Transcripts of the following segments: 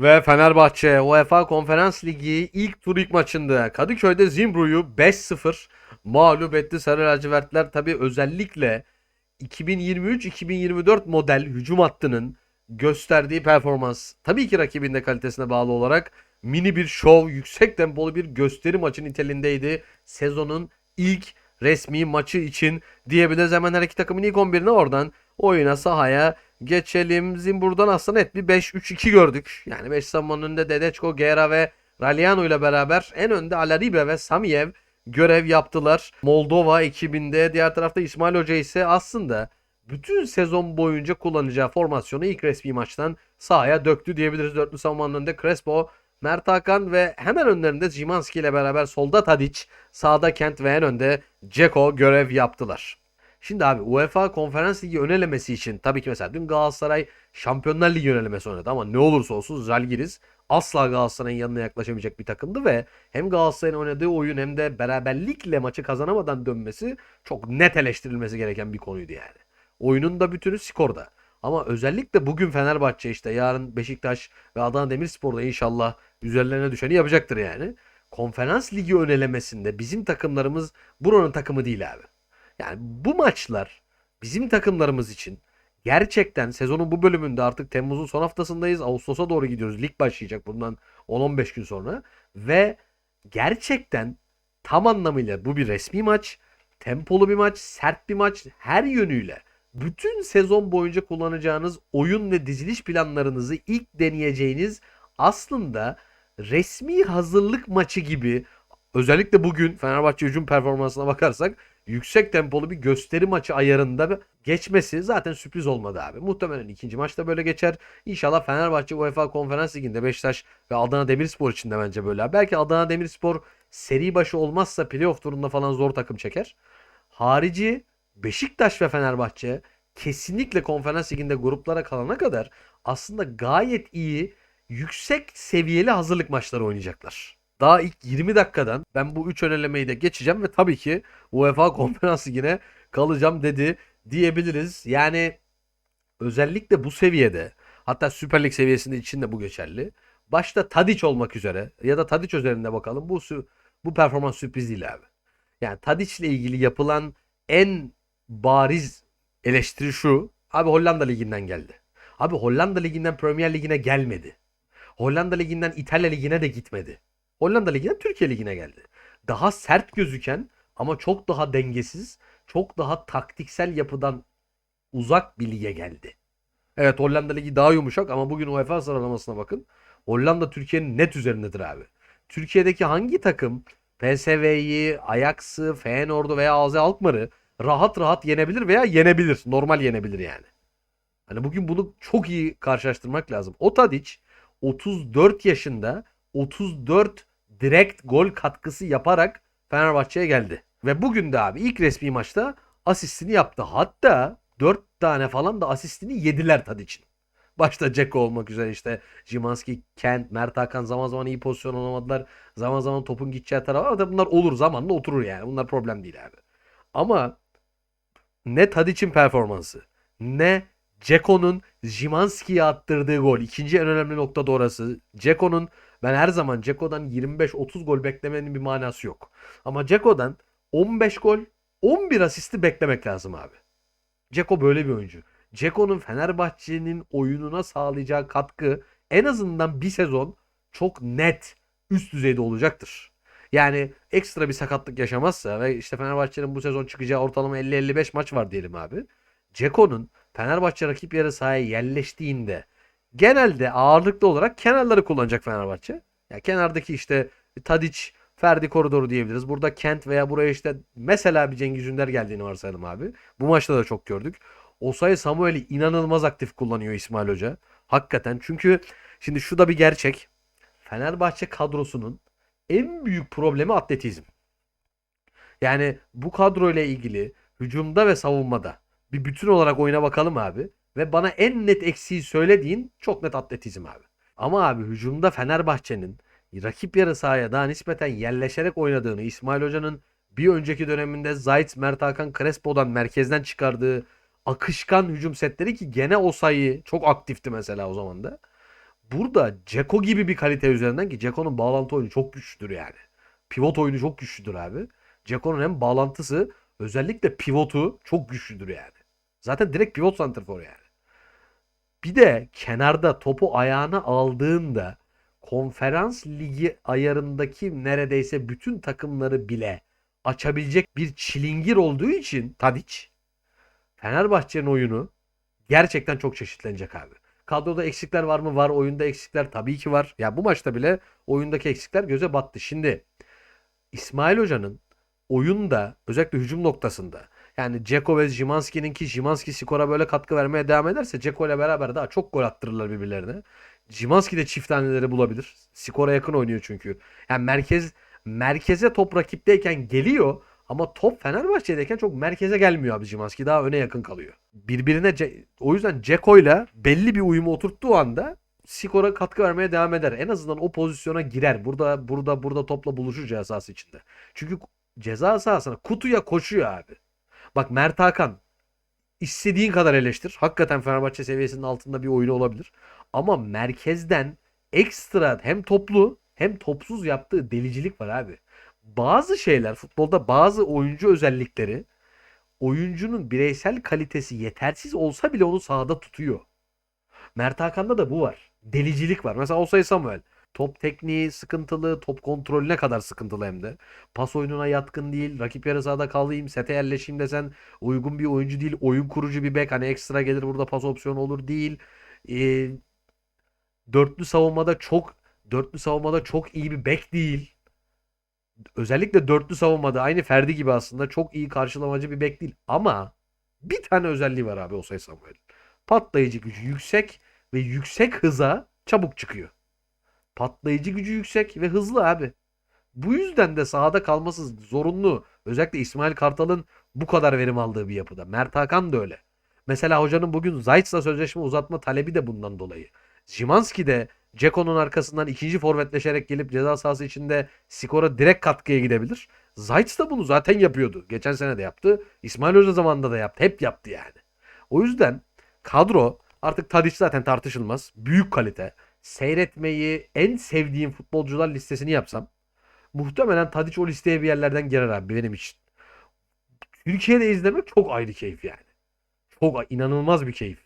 Ve Fenerbahçe UEFA Konferans Ligi ilk tur ilk maçında Kadıköy'de Zimbru'yu 5-0 mağlup etti. Sarı lacivertler tabi özellikle 2023-2024 model hücum hattının gösterdiği performans tabii ki rakibin de kalitesine bağlı olarak mini bir şov, yüksek tempolu bir gösteri maçı niteliğindeydi. Sezonun ilk resmi maçı için diyebiliriz. Hemen her iki takımın ilk 11'ine oradan oyuna sahaya geçelim. Zimbur'dan aslında net bir 5-3-2 gördük. Yani 5 savunmanın önünde Dedeçko, Gera ve Raliano ile beraber en önde Alaribe ve Samiyev görev yaptılar. Moldova ekibinde diğer tarafta İsmail Hoca ise aslında bütün sezon boyunca kullanacağı formasyonu ilk resmi maçtan sahaya döktü diyebiliriz. Dörtlü savunmanın önünde Crespo, Mert Hakan ve hemen önlerinde Zimanski ile beraber solda Tadic, sağda Kent ve en önde Ceko görev yaptılar. Şimdi abi UEFA Konferans Ligi önelemesi için tabii ki mesela dün Galatasaray Şampiyonlar Ligi önelemesi oynadı ama ne olursa olsun Zalgiris asla Galatasaray'ın yanına yaklaşamayacak bir takımdı ve hem Galatasaray'ın oynadığı oyun hem de beraberlikle maçı kazanamadan dönmesi çok net eleştirilmesi gereken bir konuydu yani. Oyunun da bütünü skorda. Ama özellikle bugün Fenerbahçe işte yarın Beşiktaş ve Adana Demirspor'da inşallah üzerlerine düşeni yapacaktır yani. Konferans Ligi önelemesinde bizim takımlarımız buranın takımı değil abi. Yani bu maçlar bizim takımlarımız için gerçekten sezonun bu bölümünde artık Temmuz'un son haftasındayız. Ağustos'a doğru gidiyoruz. Lig başlayacak bundan 10-15 gün sonra. Ve gerçekten tam anlamıyla bu bir resmi maç. Tempolu bir maç, sert bir maç her yönüyle. Bütün sezon boyunca kullanacağınız oyun ve diziliş planlarınızı ilk deneyeceğiniz aslında resmi hazırlık maçı gibi özellikle bugün Fenerbahçe hücum performansına bakarsak yüksek tempolu bir gösteri maçı ayarında geçmesi zaten sürpriz olmadı abi. Muhtemelen ikinci maçta böyle geçer. İnşallah Fenerbahçe UEFA Konferans Ligi'nde Beşiktaş ve Adana Demirspor için de bence böyle. Belki Adana Demirspor seri başı olmazsa playoff turunda falan zor takım çeker. Harici Beşiktaş ve Fenerbahçe kesinlikle konferans liginde gruplara kalana kadar aslında gayet iyi yüksek seviyeli hazırlık maçları oynayacaklar. Daha ilk 20 dakikadan ben bu 3 önelemeyi de geçeceğim ve tabii ki UEFA Konferans Ligi'ne kalacağım dedi diyebiliriz. Yani özellikle bu seviyede hatta Süper Lig seviyesinde için de bu geçerli. Başta Tadic olmak üzere ya da Tadic üzerinde bakalım. Bu bu performans sürpriz değil abi. Yani Tadic ile ilgili yapılan en bariz eleştiri şu. Abi Hollanda Ligi'nden geldi. Abi Hollanda Ligi'nden Premier Ligi'ne gelmedi. Hollanda Ligi'nden İtalya Ligi'ne de gitmedi. Hollanda Ligi'nden Türkiye Ligi'ne geldi. Daha sert gözüken ama çok daha dengesiz, çok daha taktiksel yapıdan uzak bir lige geldi. Evet Hollanda Ligi daha yumuşak ama bugün UEFA sıralamasına bakın. Hollanda Türkiye'nin net üzerindedir abi. Türkiye'deki hangi takım PSV'yi, Ajax'ı, Feyenoord'u veya AZ Alkmaar'ı rahat rahat yenebilir veya yenebilir. Normal yenebilir yani. Hani bugün bunu çok iyi karşılaştırmak lazım. O Tadic 34 yaşında 34 direkt gol katkısı yaparak Fenerbahçe'ye geldi. Ve bugün de abi ilk resmi maçta asistini yaptı. Hatta 4 tane falan da asistini yediler Tadic'in. Başta Ceko olmak üzere işte Jimanski, Kent, Mert Hakan zaman zaman iyi pozisyon alamadılar. Zaman zaman topun gideceği taraf ama bunlar olur zamanla oturur yani. Bunlar problem değil abi. Ama ne Tadic'in performansı ne Ceko'nun Jimanski'ye attırdığı gol. İkinci en önemli nokta da orası. Ceko'nun ben her zaman Ceko'dan 25-30 gol beklemenin bir manası yok. Ama Ceko'dan 15 gol 11 asisti beklemek lazım abi. Ceko böyle bir oyuncu. Ceko'nun Fenerbahçe'nin oyununa sağlayacağı katkı en azından bir sezon çok net üst düzeyde olacaktır. Yani ekstra bir sakatlık yaşamazsa ve işte Fenerbahçe'nin bu sezon çıkacağı ortalama 50-55 maç var diyelim abi. Ceko'nun Fenerbahçe rakip yarı sahaya yerleştiğinde genelde ağırlıklı olarak kenarları kullanacak Fenerbahçe. Ya kenardaki işte Tadic, Ferdi koridoru diyebiliriz. Burada Kent veya buraya işte mesela bir Cengiz Ünder geldiğini varsayalım abi. Bu maçta da çok gördük. Osayi Samuel'i inanılmaz aktif kullanıyor İsmail Hoca. Hakikaten çünkü şimdi şu da bir gerçek. Fenerbahçe kadrosunun en büyük problemi atletizm. Yani bu kadroyla ilgili hücumda ve savunmada bir bütün olarak oyuna bakalım abi. Ve bana en net eksiği söylediğin çok net atletizm abi. Ama abi hücumda Fenerbahçe'nin rakip yarı sahaya daha nispeten yerleşerek oynadığını İsmail Hoca'nın bir önceki döneminde Zayt, Mert Hakan, Crespo'dan merkezden çıkardığı akışkan hücum setleri ki gene o sayı çok aktifti mesela o zaman da. Burada Ceko gibi bir kalite üzerinden ki Ceko'nun bağlantı oyunu çok güçlüdür yani. Pivot oyunu çok güçlüdür abi. Ceko'nun hem bağlantısı özellikle pivotu çok güçlüdür yani. Zaten direkt pivot santrfor yani. Bir de kenarda topu ayağına aldığında konferans ligi ayarındaki neredeyse bütün takımları bile açabilecek bir çilingir olduğu için Tadic Fenerbahçe'nin oyunu gerçekten çok çeşitlenecek abi. Kadroda eksikler var mı? Var. Oyunda eksikler tabii ki var. Ya bu maçta bile oyundaki eksikler göze battı. Şimdi İsmail Hoca'nın oyunda özellikle hücum noktasında yani Ceko ve Zimanski'nin ki Zimanski skora böyle katkı vermeye devam ederse Ceko ile beraber daha çok gol attırırlar birbirlerine. Zimanski de çift taneleri bulabilir. Skora yakın oynuyor çünkü. Yani merkez merkeze top rakipteyken geliyor ama top Fenerbahçe'deyken çok merkeze gelmiyor abi Zimanski. Daha öne yakın kalıyor. Birbirine o yüzden Ceko ile belli bir uyumu oturttuğu anda skora katkı vermeye devam eder. En azından o pozisyona girer. Burada burada burada topla buluşur ceza sahası içinde. Çünkü ceza sahasına kutuya koşuyor abi. Bak Mert Hakan istediğin kadar eleştir. Hakikaten Fenerbahçe seviyesinin altında bir oyunu olabilir. Ama merkezden ekstra hem toplu hem topsuz yaptığı delicilik var abi. Bazı şeyler futbolda bazı oyuncu özellikleri oyuncunun bireysel kalitesi yetersiz olsa bile onu sahada tutuyor. Mert Hakan'da da bu var. Delicilik var. Mesela Osay Samuel. Top tekniği sıkıntılı, top kontrolüne kadar sıkıntılı hem de. Pas oyununa yatkın değil. Rakip yarı sahada kalayım, sete yerleşeyim desen uygun bir oyuncu değil. Oyun kurucu bir bek. Hani ekstra gelir burada pas opsiyonu olur değil. Ee, dörtlü savunmada çok dörtlü savunmada çok iyi bir bek değil. Özellikle dörtlü savunmada aynı Ferdi gibi aslında çok iyi karşılamacı bir bek değil. Ama bir tane özelliği var abi Osay Samuel. Patlayıcı gücü yüksek ve yüksek hıza çabuk çıkıyor. Patlayıcı gücü yüksek ve hızlı abi. Bu yüzden de sahada kalması zorunlu. Özellikle İsmail Kartal'ın bu kadar verim aldığı bir yapıda. Mert Hakan da öyle. Mesela hocanın bugün Zayt'la sözleşme uzatma talebi de bundan dolayı. Zimanski de Ceko'nun arkasından ikinci forvetleşerek gelip ceza sahası içinde skora direkt katkıya gidebilir. Zayt da bunu zaten yapıyordu. Geçen sene de yaptı. İsmail Hoca zamanında da yaptı. Hep yaptı yani. O yüzden kadro artık Tadic zaten tartışılmaz. Büyük kalite. Seyretmeyi en sevdiğim futbolcular listesini yapsam muhtemelen Tadic o listeye bir yerlerden girer abi benim için. Türkiye'de izlemek çok ayrı keyif yani. Çok inanılmaz bir keyif.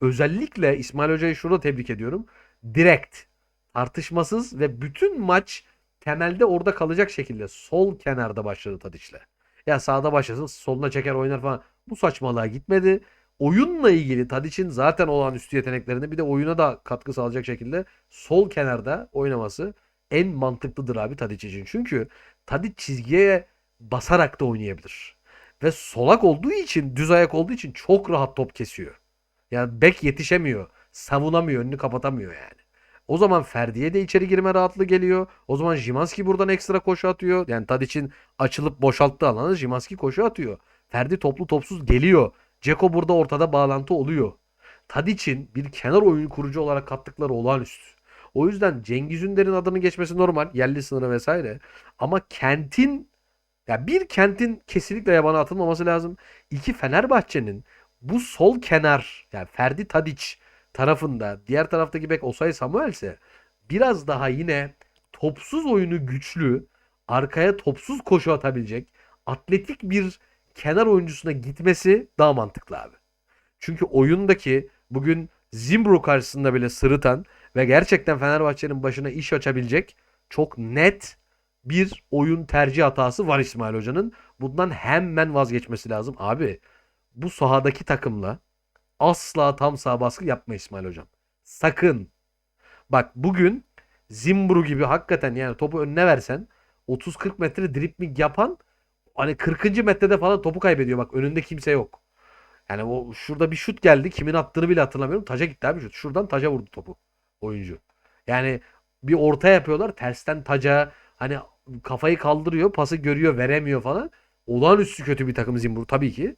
Özellikle İsmail Hoca'yı şurada tebrik ediyorum. Direkt, tartışmasız ve bütün maç temelde orada kalacak şekilde sol kenarda başladı Tadic'le. Ya sağda başlasın soluna çeker oynar falan. Bu saçmalığa gitmedi. Oyunla ilgili Tadic'in zaten olan üstü yeteneklerini bir de oyuna da katkı sağlayacak şekilde sol kenarda oynaması en mantıklıdır abi Tadic için. Çünkü Tadic çizgiye basarak da oynayabilir. Ve solak olduğu için, düz ayak olduğu için çok rahat top kesiyor. Yani bek yetişemiyor. Savunamıyor, önünü kapatamıyor yani. O zaman Ferdi'ye de içeri girme rahatlığı geliyor. O zaman Jimanski buradan ekstra koşu atıyor. Yani Tadic'in açılıp boşalttığı alana Jimanski koşu atıyor. Ferdi toplu topsuz geliyor. Ceko burada ortada bağlantı oluyor. Tadic'in bir kenar oyun kurucu olarak kattıkları olağanüstü. O yüzden Cengiz Ünder'in adını geçmesi normal. Yerli sınırı vesaire. Ama kentin ya bir kentin kesinlikle yabana atılmaması lazım. İki Fenerbahçe'nin bu sol kenar yani Ferdi Tadic tarafında diğer taraftaki bek Osay Samuel ise biraz daha yine topsuz oyunu güçlü, arkaya topsuz koşu atabilecek, atletik bir kenar oyuncusuna gitmesi daha mantıklı abi. Çünkü oyundaki bugün Zimbro karşısında bile sırıtan ve gerçekten Fenerbahçe'nin başına iş açabilecek çok net bir oyun tercih hatası var İsmail Hoca'nın. Bundan hemen vazgeçmesi lazım. Abi bu sahadaki takımla asla tam sağ baskı yapma İsmail Hocam. Sakın. Bak bugün Zimbru gibi hakikaten yani topu önüne versen 30-40 metre dripling yapan hani 40. metrede falan topu kaybediyor. Bak önünde kimse yok. Yani o şurada bir şut geldi. Kimin attığını bile hatırlamıyorum. Taca gitti abi şut. Şuradan taca vurdu topu oyuncu. Yani bir orta yapıyorlar. Tersten taca hani kafayı kaldırıyor. Pası görüyor veremiyor falan. Olağanüstü kötü bir takım Zimbru tabii ki.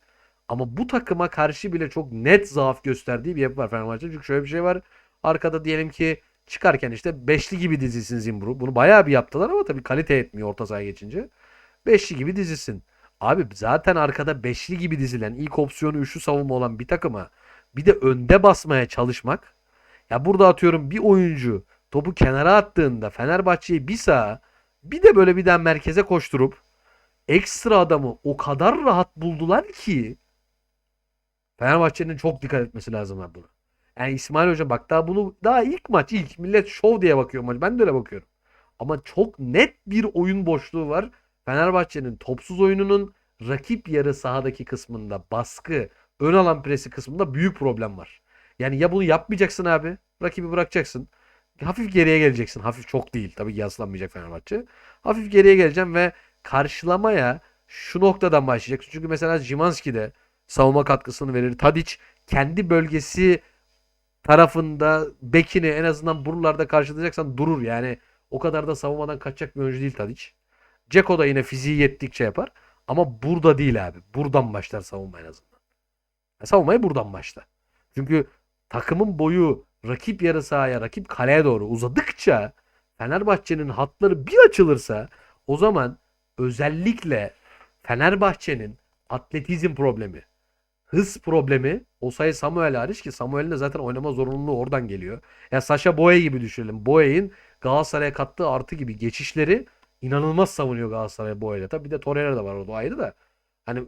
Ama bu takıma karşı bile çok net zaaf gösterdiği bir yapı var Fenerbahçe. Çünkü şöyle bir şey var. Arkada diyelim ki çıkarken işte beşli gibi dizilsin Zimbru. Bunu bayağı bir yaptılar ama tabii kalite etmiyor orta sahaya geçince. Beşli gibi dizilsin. Abi zaten arkada beşli gibi dizilen ilk opsiyonu üçlü savunma olan bir takıma bir de önde basmaya çalışmak Ya burada atıyorum bir oyuncu topu kenara attığında Fenerbahçe'yi bir sağa bir de böyle bir daha merkeze koşturup ekstra adamı o kadar rahat buldular ki Fenerbahçe'nin çok dikkat etmesi lazım abi buna. Yani İsmail Hoca bak daha bunu daha ilk maç ilk millet şov diye bakıyor maç. Ben de öyle bakıyorum. Ama çok net bir oyun boşluğu var. Fenerbahçe'nin topsuz oyununun rakip yarı sahadaki kısmında baskı, ön alan presi kısmında büyük problem var. Yani ya bunu yapmayacaksın abi. Rakibi bırakacaksın. Hafif geriye geleceksin. Hafif çok değil. Tabii ki yaslanmayacak Fenerbahçe. Hafif geriye geleceğim ve karşılamaya şu noktadan başlayacaksın. Çünkü mesela Zimanski de savunma katkısını verir. Tadic kendi bölgesi tarafında bekini en azından buralarda karşılayacaksan durur. Yani o kadar da savunmadan kaçacak bir oyuncu değil Tadic. Ceko da yine fiziği yettikçe yapar. Ama burada değil abi. Buradan başlar savunma en azından. Ya savunmayı buradan başla. Çünkü takımın boyu rakip yarı sahaya, rakip kaleye doğru uzadıkça Fenerbahçe'nin hatları bir açılırsa o zaman özellikle Fenerbahçe'nin atletizm problemi, hız problemi Osayi Samuel hariç ki Samuel'in de zaten oynama zorunluluğu oradan geliyor. Ya Sasha Boye gibi düşünelim. Boye'in Galatasaray'a kattığı artı gibi geçişleri inanılmaz savunuyor Galatasaray Boye'yle. Tabii bir de Torreira da var orada ayrı da. Hani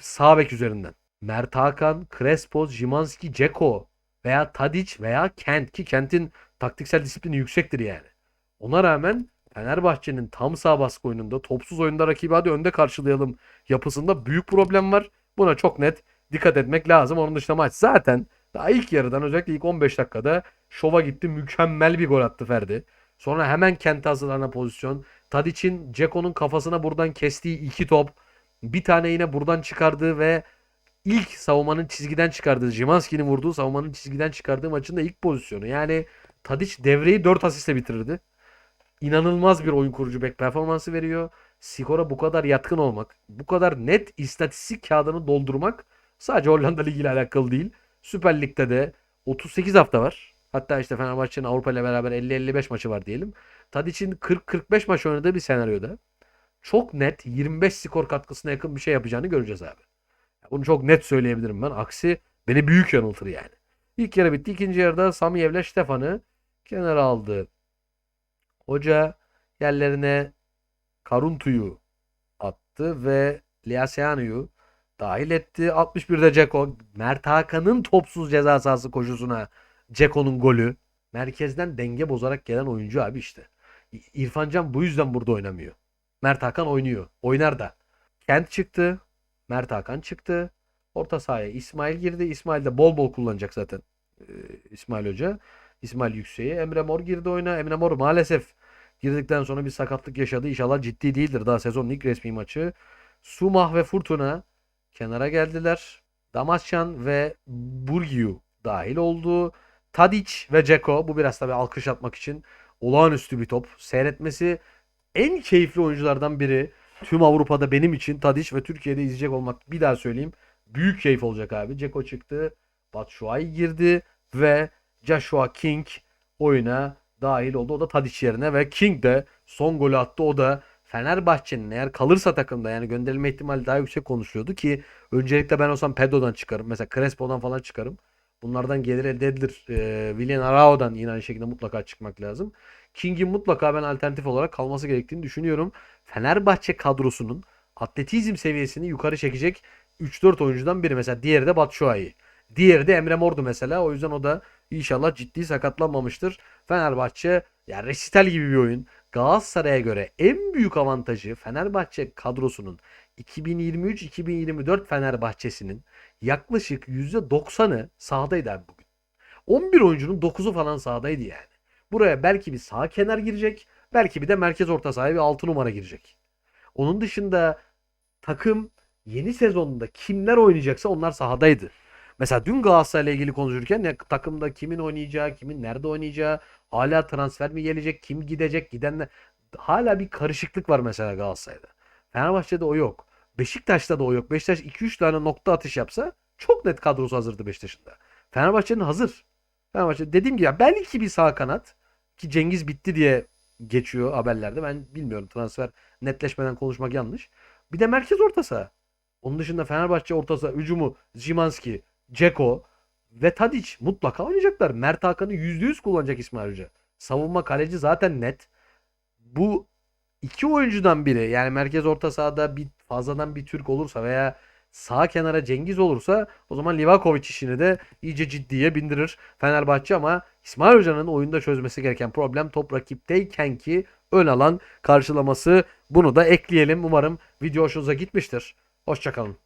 sağ bek üzerinden. Mert Hakan, Crespo, Jimanski, Ceko veya Tadic veya Kent ki Kent'in taktiksel disiplini yüksektir yani. Ona rağmen Fenerbahçe'nin tam sağ baskı oyununda topsuz oyunda rakibi hadi önde karşılayalım yapısında büyük problem var. Buna çok net dikkat etmek lazım. Onun dışında maç zaten daha ilk yarıdan özellikle ilk 15 dakikada şova gitti. Mükemmel bir gol attı Ferdi. Sonra hemen Kent'e hazırlanan pozisyon. Tadic'in Ceko'nun kafasına buradan kestiği iki top. Bir tane yine buradan çıkardığı ve ilk savunmanın çizgiden çıkardığı, Jimanski'nin vurduğu savunmanın çizgiden çıkardığı maçın da ilk pozisyonu. Yani Tadic devreyi 4 asistle bitirirdi. İnanılmaz bir oyun kurucu bek performansı veriyor. Skora bu kadar yatkın olmak, bu kadar net istatistik kağıdını doldurmak sadece Hollanda Ligi ile alakalı değil. Süper Lig'de de 38 hafta var. Hatta işte Fenerbahçe'nin Avrupa ile beraber 50-55 maçı var diyelim. Tadic'in 40-45 maç oynadığı bir senaryoda çok net 25 skor katkısına yakın bir şey yapacağını göreceğiz abi. Bunu çok net söyleyebilirim ben. Aksi beni büyük yanıltır yani. İlk yarı bitti. İkinci yarıda Samiyev'le Stefan'ı kenara aldı. Hoca yerlerine Karuntu'yu attı ve Liaseanu'yu dahil etti. 61'de Ceko. Mert Hakan'ın topsuz ceza sahası koşusuna Ceko'nun golü. Merkezden denge bozarak gelen oyuncu abi işte. İrfan Can bu yüzden burada oynamıyor. Mert Hakan oynuyor. Oynar da. Kent çıktı. Mert Hakan çıktı. Orta sahaya İsmail girdi. İsmail de bol bol kullanacak zaten ee, İsmail Hoca. İsmail Yüksek'i. Emre Mor girdi oyuna. Emre Mor maalesef girdikten sonra bir sakatlık yaşadı. İnşallah ciddi değildir. Daha sezonun ilk resmi maçı. Sumah ve Furtuna kenara geldiler. Damasyan ve Burgiu dahil oldu. Tadic ve Ceko bu biraz tabii alkış atmak için olağanüstü bir top. Seyretmesi en keyifli oyunculardan biri. Tüm Avrupa'da benim için Tadic ve Türkiye'de izleyecek olmak bir daha söyleyeyim. Büyük keyif olacak abi. Ceko çıktı. Batshuayi girdi ve Joshua King oyuna dahil oldu. O da Tadic yerine ve King de son golü attı. O da Fenerbahçe'nin eğer kalırsa takımda yani gönderilme ihtimali daha yüksek konuşuluyordu ki öncelikle ben olsam Pedro'dan çıkarım. Mesela Crespo'dan falan çıkarım. Bunlardan gelir elde edilir. Ee, Willian Arao'dan yine aynı şekilde mutlaka çıkmak lazım. King'in mutlaka ben alternatif olarak kalması gerektiğini düşünüyorum. Fenerbahçe kadrosunun atletizm seviyesini yukarı çekecek 3-4 oyuncudan biri. Mesela diğeri de Batshuayi. Diğeri de Emre Mor'du mesela. O yüzden o da inşallah ciddi sakatlanmamıştır. Fenerbahçe yani resital gibi bir oyun. Galatasaray'a göre en büyük avantajı Fenerbahçe kadrosunun 2023-2024 Fenerbahçe'sinin yaklaşık %90'ı sahadaydı abi bugün. 11 oyuncunun 9'u falan sahadaydı yani. Buraya belki bir sağ kenar girecek. Belki bir de merkez orta sahaya bir 6 numara girecek. Onun dışında takım yeni sezonunda kimler oynayacaksa onlar sahadaydı. Mesela dün Galatasaray'la ilgili konuşurken ya, takımda kimin oynayacağı, kimin nerede oynayacağı, hala transfer mi gelecek, kim gidecek, gidenler hala bir karışıklık var mesela Galatasaray'da. Fenerbahçe'de o yok. Beşiktaş'ta da o yok. Beşiktaş 2-3 tane nokta atış yapsa çok net kadrosu hazırdı Beşiktaş'ın da. Fenerbahçe'nin hazır. Fenerbahçe dediğim gibi ya belki bir sağ kanat ki Cengiz bitti diye geçiyor haberlerde. Ben bilmiyorum transfer netleşmeden konuşmak yanlış. Bir de merkez orta saha. Onun dışında Fenerbahçe orta saha hücumu Zimanski, Ceko ve Tadic mutlaka oynayacaklar. Mert Hakan'ı %100 kullanacak İsmail Hoca. Savunma kaleci zaten net. Bu iki oyuncudan biri yani merkez orta sahada bir fazladan bir Türk olursa veya sağ kenara Cengiz olursa o zaman Livakovic işini de iyice ciddiye bindirir Fenerbahçe ama İsmail Hoca'nın oyunda çözmesi gereken problem top rakipteyken ki ön alan karşılaması. Bunu da ekleyelim. Umarım video hoşunuza gitmiştir. Hoşçakalın.